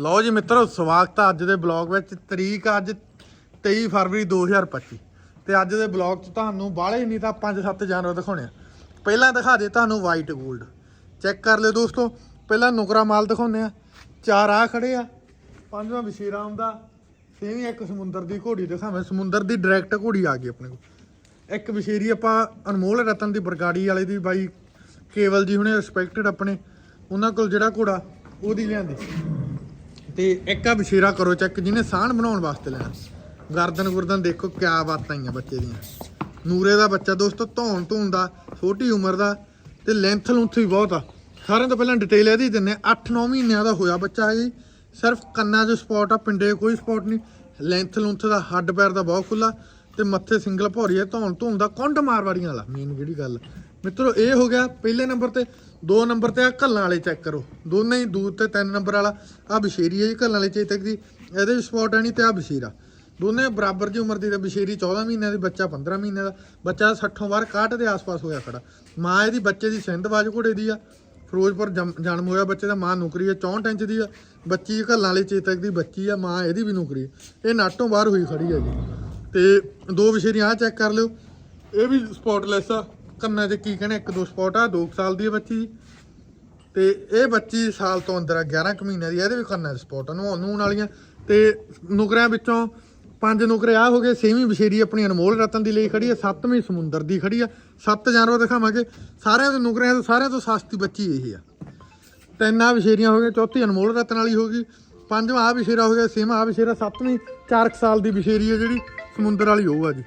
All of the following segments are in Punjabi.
ਲਓ ਜੀ ਮਿੱਤਰੋ, ਸਵਾਗਤ ਹੈ ਅੱਜ ਦੇ ਬਲੌਗ ਵਿੱਚ। ਤਰੀਕ ਅੱਜ 23 ਫਰਵਰੀ 2025 ਤੇ ਅੱਜ ਦੇ ਬਲੌਗ 'ਚ ਤੁਹਾਨੂੰ ਬਾਹਲੇ ਨਹੀਂ ਤਾਂ 5-7 ਜਾਨਵਰ ਦਿਖਾਉਣੇ ਆ। ਪਹਿਲਾਂ ਦਿਖਾ ਦੇ ਤੁਹਾਨੂੰ ਵਾਈਟ 골ਡ ਚੈੱਕ ਕਰ ਲਿਓ ਦੋਸਤੋ, ਪਹਿਲਾਂ ਨੁਕਰਾ ਮਾਲ ਦਿਖਾਉਂਦੇ ਆ। ਚਾਰ ਆ ਖੜੇ ਆ। ਪੰਜਵਾਂ ਵਿਸ਼ੇਰਾ ਆਉਂਦਾ ਛੇਵੀਂ ਇੱਕ ਸਮੁੰਦਰ ਦੀ ਘੋੜੀ ਦਿਖਾਵੇਂ। ਸਮੁੰਦਰ ਦੀ ਡਾਇਰੈਕਟ ਘੋੜੀ ਆ ਗਈ ਆਪਣੇ ਕੋਲ। ਇੱਕ ਵਿਸ਼ੇਰੀ ਆਪਾਂ ਅਨਮੋਲ ਰਤਨ ਦੀ ਬਰਗਾੜੀ ਵਾਲੇ ਦੀ ਬਾਈ ਕੇਵਲ ਜੀ ਹੁਣੇ ਰਿਸਪੈਕਟਡ ਆਪਣੇ। ਉਹਨਾਂ ਕੋਲ ਜਿਹੜਾ ਘੋੜਾ, ਉਹਦੀ ਲਿਆਂਦੀ। ਤੇ ਇੱਕ ਆ ਬਸ਼ੀਰਾ ਕਰੋ ਚੈੱਕ, ਜਿਹਨੇ ਸਾਹਣ ਬਣਾਉਣ ਵਾਸਤੇ ਲੈਣਾ। ਗਰਦਨ ਗੁਰਦਨ ਦੇਖੋ ਕਿਆ ਬਾਤਾਂ ਆਈਆਂ ਬੱਚੇ ਦੀਆਂ। ਨੂਰੇ ਦਾ ਬੱਚਾ ਦੋਸਤੋ, ਧੌਣ ਧੂਣ ਦਾ, ਛੋਟੀ ਉਮਰ ਦਾ ਤੇ ਲੈਂਥ ਲੁੰਥ ਵੀ ਬਹੁਤ ਆ। ਸਾਰਿਆਂ ਤੋਂ ਪਹਿਲਾਂ ਡਿਟੇਲ ਇਹਦੀ ਦਿੰਨੇ 8-9 ਮਹੀਨਿਆਂ ਦਾ ਹੋਇਆ ਬੱਚਾ ਹੈ ਜੀ ਸਿਰਫ ਕੰਨਾਂ 'ਚ ਸਪੌਟ ਆ, ਪਿੰਡੇ ਕੋਈ ਸਪੌਟ ਨਹੀਂ। ਲੈਂਥ ਲੁੰਥ ਦਾ, ਹੱਡ ਪੈਰ ਦਾ ਬਹੁਤ ਖੁੱਲਾ ਤੇ ਮੱਥੇ ਸਿੰਗਲ ਭੌਰੀ ਹੈ ਧੌਣ ਧੂਣ ਦਾ, ਕੁੰਡ ਮਾਰਵਾੜੀਆਂ ਵਾਲਾ ਮੇਨ ਜਿਹੜੀ ਗੱਲ। ਮਿੱਤਰੋ, ਇਹ ਹੋ ਗਿਆ ਪਹਿਲੇ ਨੰਬਰ ਤੇ, ਦੋ ਨੰਬਰ ਤੇ ਆ ਘੱਲਾਂ ਵਾਲੇ ਚੈੱਕ ਕਰੋ। ਦੋਨੇ ਹੀ ਦੂਰ ਤੇ ਤਿੰਨ ਨੰਬਰ ਵਾਲਾ। ਆ ਬਸ਼ੇਰੀ ਹੈ ਜੀ, ਘੱਲਾਂ ਵਾਲੇ ਚੇਤਕ ਦੀ। ਇਹਦੇ ਵੀ ਸਪੌਟ ਹੈ ਨਹੀਂ ਤੇ ਆ ਬਸ਼ੀਰਾ। ਦੋਨੇ ਬਰਾਬਰ ਦੀ ਉਮਰ ਦੀ ਤੇ ਬਸ਼ੇਰੀ 14 ਮਹੀਨਿਆਂ ਦੀ, ਬੱਚਾ 15 ਮਹੀਨਿਆਂ ਦਾ। ਬੱਚਾ 60 ਵਾਰ 61 ਦੇ ਆਸ-ਪਾਸ ਹੋਇਆ ਖੜਾ। ਮਾਂ ਇਹਦੀ ਬੱਚੇ ਦੀ ਸਿੰਧ ਸਿੰਧਵਾਜ ਘੋੜੇ ਦੀ ਆ। ਫਿਰੋਜ਼ਪੁਰ ਜਮ- ਜਨਮ ਹੋਇਆ ਬੱਚੇ ਦਾ, ਮਾਂ ਨੌਕਰੀ ਹੈ 64 ਇੰਚ ਦੀ ਆ। ਬੱਚੀ ਘੱਲਾਂ ਵਾਲੇ ਚੇਤਕ ਦੀ ਬੱਚੀ ਆ, ਮਾਂ ਇਹਦੀ ਵੀ ਨੌਕਰੀ ਇਹ ਨਾਟੋਂ ਬਾਹਰ ਹੋਈ ਖੜੀ ਹੈ ਜੀ ਤੇ ਦੋ ਵਿਸ਼ੇਰੀਆਂ ਆ ਚੈੱਕ ਕਰ ਲਿਓ। ਇਹ ਵੀ ਸਪੌਟਲੈਸ ਆ। ਕੰਨਾਂ 'ਚ ਕੀ ਕਹਿੰਦੇ ਇੱਕ ਦੋ ਸਪੌਟ ਆ 2 ਸਾਲ ਦੀ ਹੈ ਬੱਚੀ ਤੇ ਇਹ ਬੱਚੀ ਸਾਲ ਤੋਂ ਅੰਦਰ ਆ 11 ਕੁ ਮਹੀਨਿਆਂ ਦੀ ਇਹਦੇ ਵੀ ਕੰਨਾਂ 'ਚ ਸਪੌਟ ਆ ਨਹਾਉਣ ਨੂਣ ਵਾਲੀਆਂ। ਤੇ ਨੁਕਰਿਆਂ ਵਿੱਚੋਂ ਪੰਜ ਨੁਕਰੇ ਆ ਹੋ ਗਏ, ਛੇਵੀਂ ਵਿਸ਼ੇਰੀ ਆਪਣੀ ਅਨਮੋਲ ਰਤਨ ਦੀ ਲਈ ਖੜੀ ਆ, ਸੱਤਵੀਂ ਸਮੁੰਦਰ ਦੀ ਖੜੀ ਆ। ਸੱਤ ਜਾਨਵਰ ਦਿਖਾਵਾਂਗੇ। ਸਾਰਿਆਂ ਦੇ ਨੁਕਰਿਆਂ ਤੋਂ, ਸਾਰਿਆਂ ਤੋਂ ਸਸਤੀ ਬੱਚੀ ਇਹ ਆ। ਤਿੰਨ ਆ ਵਿਸ਼ੇਰੀਆਂ ਹੋ ਗਈਆਂ, ਚੌਥੀ ਅਨਮੋਲ ਰਤਨ ਵਾਲੀ ਹੋ ਗਈ। ਪੰਜਵਾਂ ਆ ਵਿਸ਼ੇਰਾ ਹੋ ਗਿਆ, ਛੇਵਾਂ ਆ ਵਿਸ਼ੇਰਾ ਸੱਤਵੀਂ 4 ਸਾਲ ਦੀ ਵਿਸ਼ੇਰੀ ਹੈ ਜਿਹੜੀ ਸਮੁੰਦਰ ਵਾਲੀ ਹੋਊਗਾ ਜੀ।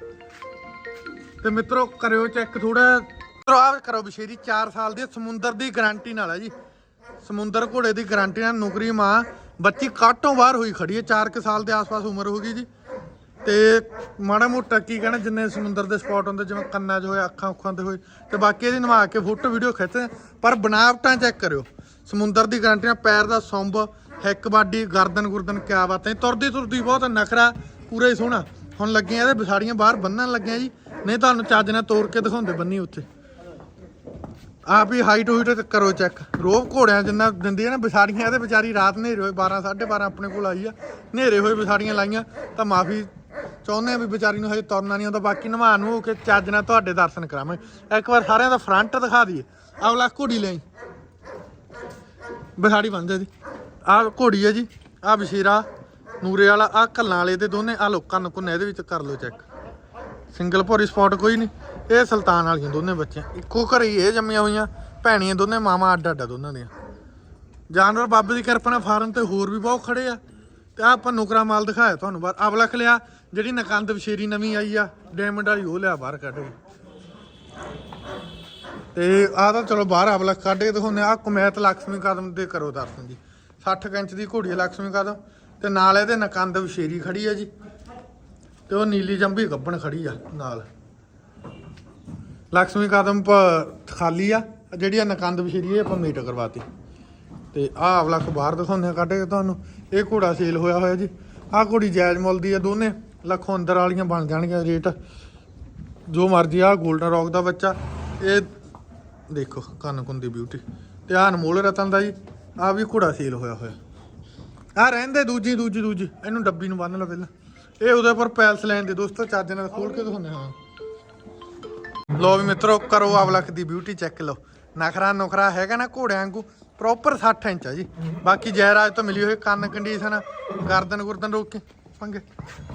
ਤੇ ਮਿੱਤਰੋ ਕਰਿਓ ਚੈੱਕ ਥੋੜਾ ਮਿੱਤਰੋ ਆ ਕਰੋ ਵਿਸ਼ੇਰੀ 4 ਸਾਲ ਦੀ ਸਮੁੰਦਰ ਦੀ ਗਾਰੰਟੀ ਨਾਲ ਹੈ ਜੀ। ਸਮੁੰਦਰ ਘੋੜੇ ਦੀ ਗਾਰੰਟੀ ਨਾਲ ਨੌਕਰੀ ਮਾਂ। ਬੱਚੀ ਕਾਟੋਂ ਬਾਹਰ ਹੋਈ ਖੜੀ ਹੈ? 4 ਕੁ ਸਾਲ ਦੇ ਆਸ-ਪਾਸ ਉਮਰ ਹੋ ਗਈ ਜੀ। ਤੇ ਮਾੜਾ ਮੋਟਾ ਕੀ ਕਹਿਣਾ, ਜਿੰਨੇ ਸਮੁੰਦਰ ਦੇ ਸਪੌਟ ਹੁੰਦੇ, ਜਿਵੇਂ ਕੰਨਾਂ 'ਚ ਹੋਏ, ਅੱਖਾਂ ਉੱਖਾਂ ਤੇ ਹੋਏ, ਤੇ ਬਾਕੀ ਇਹਦੀ ਨਵਾ ਕੇ ਫੋਟੋ ਵੀਡੀਓ ਖਿੱਚਦੇ ਪਰ ਬਣਾਵਟਾਂ ਚੈੱਕ ਕਰਿਓ। ਸਮੁੰਦਰ ਦੀ ਗਾਰੰਟੀ ਨਾਲ ਪੈਰ ਦਾ ਸੁੰਬ, ਹਿੱਕ ਬਾਡੀ, ਗਰਦਨ ਗੁਰਦਨ, ਕਿਆ ਬਾਤਾਂ। ਤੁਰਦੀ ਤੁਰਦੀ ਬਹੁਤ ਨਖਰਾ ਪੂਰਾ ਹੀ ਸੋਹਣਾ। ਹੁਣ ਲੱਗੀਆਂ ਇਹਦੇ ਵਿਸਾੜੀਆਂ ਬਾਹਰ ਬੰਨਣ ਲੱਗੀਆਂ ਜੀ। ਨਹੀਂ, ਤੁਹਾਨੂੰ ਚੱਜ ਨਾਲ ਤੋੜ ਕੇ ਦਿਖਾਉਂਦੇ ਬੰਨੀ ਉੱਥੇ। ਆਪ ਹੀ ਹਾਈਟ ਹੋਈਟ ਕਰੋ ਚੈੱਕ ਰੋਬ ਘੋੜਿਆਂ ਜਿੰਨਾ ਦਿੰਦੀ ਹੈ ਨਾ ਵਿਸਾੜੀਆਂ ਇਹਦੇ ਵਿਚਾਰੀ ਰਾਤ ਹਨੇਰੇ ਹੋਏ 12 12:30 ਆਪਣੇ ਕੋਲ ਆਈ ਆ। ਹਨੇਰੇ ਹੋਏ ਵਿਸਾੜੀਆਂ ਲਾਈਆਂ, ਤਾਂ ਮਾਫੀ ਚਾਹੁੰਦੇ ਆ ਵੀ ਵਿਚਾਰੀ ਨੂੰ ਹਜੇ ਤੁਰਨਾ ਨਹੀਂ ਆਉਂਦਾ, ਬਾਕੀ ਨਵਾ ਨੂੰ ਹੋ ਕੇ ਚੱਜ ਨਾਲ ਤੁਹਾਡੇ ਦਰਸ਼ਨ ਕਰਾਵਾਂਗੇ। ਇੱਕ ਵਾਰ ਸਾਰਿਆਂ ਦਾ ਫਰੰਟ ਦਿਖਾ ਦਈਏ। ਅਗਲਾ ਘੋੜੀ ਲਈ। ਵਿਸਾੜੀ ਬੰਦੇ ਜੀ ਆਹ ਘੋੜੀ ਹੈ ਜੀ, ਆਹ ਬਸ਼ੀਰਾ ਨੂਰੇ ਵਾਲਾ, ਆਹ ਕੱਲਾਂ ਵਾਲੇ ਤੇ ਦੋਨੇ, ਆਹ ਲੋਕਾਂ ਨੂੰ ਕੋਨੇ, ਇਹਦੇ ਵਿੱਚ ਕਰ ਲਓ ਚੈੱਕ ਸਿੰਗਲ ਭੋਰੀ ਸਪੌਟ ਕੋਈ ਨਹੀਂ। ਇਹ ਸੁਲਤਾਨ ਵਾਲੀਆਂ ਦੋਨੇ ਬੱਚੀਆਂ। ਇੱਕੋ ਘਰੇ ਹੀ ਇਹ ਜੰਮੀਆਂ ਹੋਈਆਂ, ਭੈਣੀਆਂ ਦੋਨੇ ਮਾਮਾ ਅੱਡਾ ਅੱਡਾ ਦੋਨਾਂ ਦੀਆਂ। ਜਾਨਵਰ ਬਾਬੇ ਦੀ ਕਿਰਪਾ ਨਾਲ ਫਾਰਮ ਤੇ ਹੋਰ ਵੀ ਬਹੁਤ ਖੜੇ ਆ। ਤੇ ਆਹ ਆਪਾਂ ਨੁਕਰਾ ਮਾਲ ਦਿਖਾਇਆ ਤੁਹਾਨੂੰ ਬਾਹਰ। ਅਬਲਖ ਲਿਆ, ਜਿਹੜੀ ਨਕੰਦ ਬਸ਼ੇਰੀ ਨਵੀਂ ਆਈ ਆ ਡਾਇਮੰਡ ਵਾਲੀ, ਉਹ ਲਿਆ ਬਾਹਰ ਕੱਢ ਕੇ। ਤੇ ਆਹ ਤਾਂ ਚਲੋ ਬਾਹਰ ਅਬਲਖ ਕੱਢ ਕੇ ਦਿਖਾਉਂਦੇ ਆ। ਕੁਮੈਤ ਲక్ష్ਮੀ ਕਦਮ ਦੇ ਕਰੋ ਦਰਸ਼ਨ ਜੀ। 60 ਇੰਚ ਦੀ ਘੋੜੀ ਲక్ష్ਮੀ ਕਦਮ। ਤੇ ਨਾਲ ਇਹਦੇ ਨਕੰਦ ਬਸ਼ੇਰੀ ਖੜੀ ਆ ਜੀ। ਤੇ ਉਹ ਨੀਲੀ ਜੰਭੀ ਗੱਬਣ ਖੜੀ ਆ ਨਾਲ। ਲక్ష్ਮੀ ਕਦਮ ਪ ਖਾਲੀ ਆ, ਜਿਹੜੀ ਆ ਨਕੰਦ ਬਸ਼ੀਰੀ ਇਹ ਆਪਾਂ ਮੀਟ ਕਰਵਾਤੀ। ਤੇ ਆਹ ਆਵਲਾ ਬਾਹਰ ਦਿਖਾਉਂਦੇ ਆ, ਕੱਢ ਕੇ ਤੁਹਾਨੂੰ। ਇਹ ਘੋੜਾ ਸੇਲ ਹੋਇਆ ਹੋਇਆ ਜੀ। ਆਹ ਘੋੜੀ ਜਾਇਜ਼ ਮੁੱਲ ਦੀ ਆ, ਦੋਨੇ ਲੱਖੋਂ ਅੰਦਰ ਵਾਲੀਆਂ ਬਣ ਜਾਣਗੀਆਂ ਰੇਟ। ਜੋ ਮਰਜ਼ੀ ਆ ਗੋਲਡਨ ਰੌਕ ਦਾ ਬੱਚਾ। ਇਹ ਦੇਖੋ ਕੰਨ ਦੀ ਬਿਊਟੀ ਤੇ ਆਹ ਅਨਮੋਲ ਰਤਨ ਦਾ ਜੀ, ਆਹ ਵੀ ਘੋੜਾ ਸੇਲ ਹੋਇਆ ਹੋਇਆ। ਆਹ ਰਹਿੰਦੇ ਦੂਜੀ ਦੂਜੀ ਦੂਜੀ। ਇਹਨੂੰ ਡੱਬੀ ਨੂੰ ਬੰਨ ਲਓ ਪਹਿਲਾਂ। ਇਹ ਉਹਦੇ ਪਰ ਪੈਲਸ ਲੈਣ ਦੇ ਦੋਸਤੋ, ਚੱਜ ਨਾਲ ਖੋਲ ਕੇ ਦਿਖਾਉਂਦੇ ਹਾਂ। ਲੋ ਵੀ ਮਿੱਤਰੋ, ਕਰੋ ਆਵਲਖ ਦੀ ਬਿਊਟੀ ਚੈੱਕ ਲਓ। ਨਖਰਾ ਨੁਖਰਾ ਹੈਗਾ ਨਾ ਘੋੜਿਆਂ ਵਾਂਗੂ ਪ੍ਰੋਪਰ 60 ਇੰਚ ਆ ਜੀ। ਬਾਕੀ ਜੈਰਾਜ ਤੋਂ ਮਿਲੀ ਹੋਈ ਕੰਨ ਕੰਡੀਸ਼ਨ ਗਰਦਨ ਗੁਰਦਨ ਰੋਕ ਕੇ ਪੰਗੇ।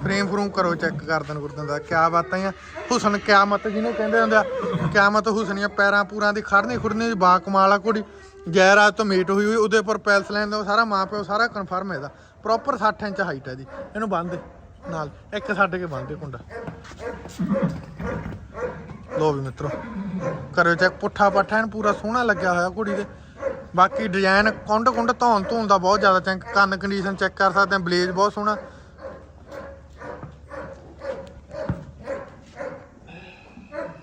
ਫਰੇਮ ਫਰੂਮ ਕਰੋ ਚੈੱਕ ਗਰਦਨ ਗੁਰਦਨ ਦਾ, ਕਿਆ ਬਾਤਾਂ ਆ। ਹੁਸਨ ਕਿਆਮਤ, ਜਿਹਨੂੰ ਕਹਿੰਦੇ ਹੁੰਦੇ ਆ, ਕਿਆਮਤ ਹੁਸਨੀਆਂ ਪੈਰਾਂ ਪੂਰਾਂ ਦੀ ਖੜਨੀ ਖੁਰਨੀ ਦੀ ਬਾ ਕਮਾਲ ਆ ਘੋੜੀ। ਜੈਰਾਜ ਤੋਂ ਮੀਟ ਹੋਈ ਹੋਈ ਉਹਦੇ ਉੱਪਰ ਪੈਲਸ ਲੈਣ ਦਾ ਸਾਰਾ ਮਾਂ ਪਿਓ ਸਾਰਾ ਕਨਫਰਮ ਹੈ ਇਹਦਾ। ਪ੍ਰੋਪਰ 60 ਇੰਚ ਹਾਈਟ ਹੈ ਜੀ। ਇਹਨੂੰ ਬੰਦ ਨਾਲ ਇੱਕ ਛੱਡ ਕੇ ਬੰਨ੍ਹ ਕੁੰਡਾ। ਲੋ ਵੀ ਮਿੱਤਰੋ ਕਰਿਓ ਚੈੱਕ ਪੁੱਠਾ ਪੱਠਾ ਐਨ ਪੂਰਾ ਸੋਹਣਾ ਲੱਗਿਆ ਹੋਇਆ ਘੋੜੀ ਦੇ। ਬਾਕੀ ਡਿਜ਼ਾਈਨ ਕੁੰਡ ਕੁੰਡ ਧੌਣ ਧੌਣ ਦਾ ਬਹੁਤ ਜ਼ਿਆਦਾ ਚੈੱਕ ਕੰਨ ਕੰਡੀਸ਼ਨ ਚੈੱਕ ਕਰ ਸਕਦੇ ਆ ਬਲੇਜ ਬਹੁਤ ਸੋਹਣਾ।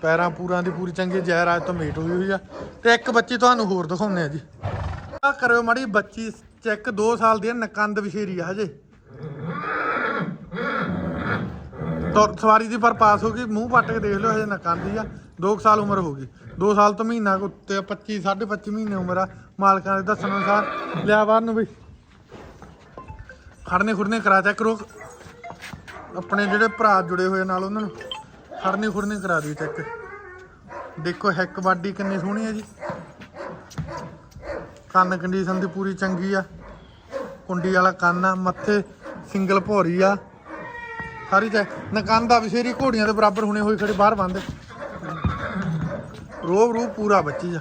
ਪੈਰਾਂ ਪੂਰਾਂ ਦੀ ਪੂਰੀ ਚੰਗੀ ਜੈਰਾਜ ਤੋਂ ਮੀਟ ਹੋਈ ਹੋਈ ਆ। ਤੇ ਇੱਕ ਬੱਚੀ ਤੁਹਾਨੂੰ ਹੋਰ ਦਿਖਾਉਂਦੇ ਆ ਜੀ। ਆ ਕਰਿਓ ਮਾੜੀ ਬੱਚੀ ਚੈੱਕ 2 ਸਾਲ ਦੀ ਆ, ਨਕੰਦ ਵਿਸ਼ੇਰੀ ਆ ਹਜੇ। ਤੁਰ ਸਵਾਰੀ ਦੀ ਪਰ ਪਾਸ ਹੋ ਗਈ, ਮੂੰਹ ਪੱਟ ਕੇ ਦੇਖ ਲਿਓ, ਹਜੇ ਨਕੰਦ ਹੀ ਆ। 2 ਸਾਲ ਉਮਰ ਹੋ ਗਈ। 2 ਸਾਲ ਤੋਂ ਮਹੀਨਾ ਕੁ ਉੱਤੇ 25 25.5 ਮਹੀਨੇ ਉਮਰ ਆ। ਮਾਲਕਾਂ ਦੇ ਦੱਸਣ ਅਨੁਸਾਰ ਲਿਆ ਬਾਹਰ ਨੂੰ ਬਈ ਖੜਨੇ ਖੁਰਨੇ ਕਰਾ ਚੈੱਕ ਕਰੋ ਆਪਣੇ ਜਿਹੜੇ ਭਰਾ ਜੁੜੇ ਹੋਏ ਨਾਲ ਉਹਨਾਂ ਨੂੰ। ਖੜਨੇ ਖੁਰਨੇ ਕਰਾ ਦਿਓ ਚੈੱਕ। ਦੇਖੋ ਹੈਕ ਬਾਡੀ ਕਿੰਨੀ ਸੋਹਣੀ ਹੈ ਜੀ। ਕੰਨ ਕੰਡੀਸ਼ਨ ਦੀ ਪੂਰੀ ਚੰਗੀ ਆ। ਕੁੰਡੀ ਵਾਲਾ ਕੰਨ ਆ, ਮੱਥੇ ਸਿੰਗਲ ਭੌਰੀ ਆ। ਸਾਰੀ ਚੈੱਕ ਨਕੰਨ ਦਾ ਵਿਸ਼ੇਰੀ ਘੋੜੀਆਂ ਦੇ ਬਰਾਬਰ ਹੁਣੇ ਹੋਈ ਖੜੇ ਬਾਹਰ ਬੰਦ ਰੋਬ ਰੂਪ ਪੂਰਾ ਬੱਚੀ ਜਾ